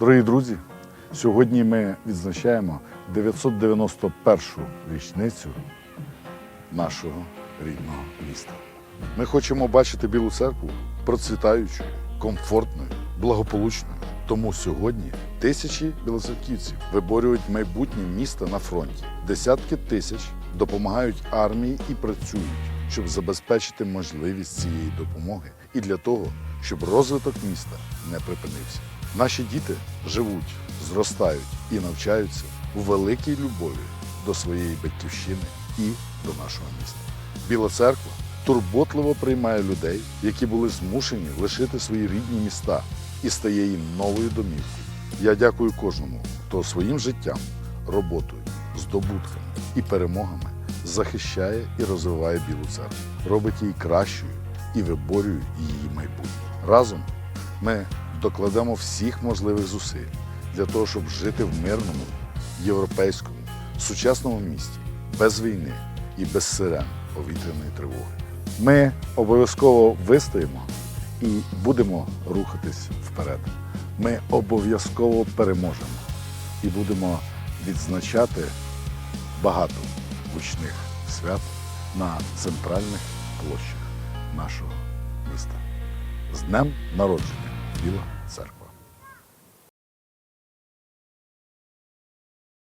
Дорогі друзі, сьогодні ми відзначаємо 991-шу річницю нашого рідного міста. Ми хочемо бачити Білу церкву процвітаючою, комфортною, благополучною. Тому сьогодні тисячі білоцерківців виборюють майбутнє міста на фронті. Десятки тисяч допомагають армії і працюють, щоб забезпечити можливість цієї допомоги і для того, щоб розвиток міста не припинився. Наші діти живуть, зростають і навчаються у великій любові до своєї батьківщини і до нашого міста. Біла церква турботливо приймає людей, які були змушені лишити свої рідні міста і стає їм новою домівкою. Я дякую кожному, хто своїм життям, роботою, здобутками і перемогами захищає і розвиває Білу церкву, робить її кращою і виборює її майбутнє. Разом ми докладемо всіх можливих зусиль для того, щоб жити в мирному, європейському, сучасному місті, без війни і без сирен повітряної тривоги. Ми обов'язково вистоїмо і будемо рухатись вперед. Ми обов'язково переможемо і будемо відзначати багато гучних свят на центральних площах нашого міста. З Днем народження Біла!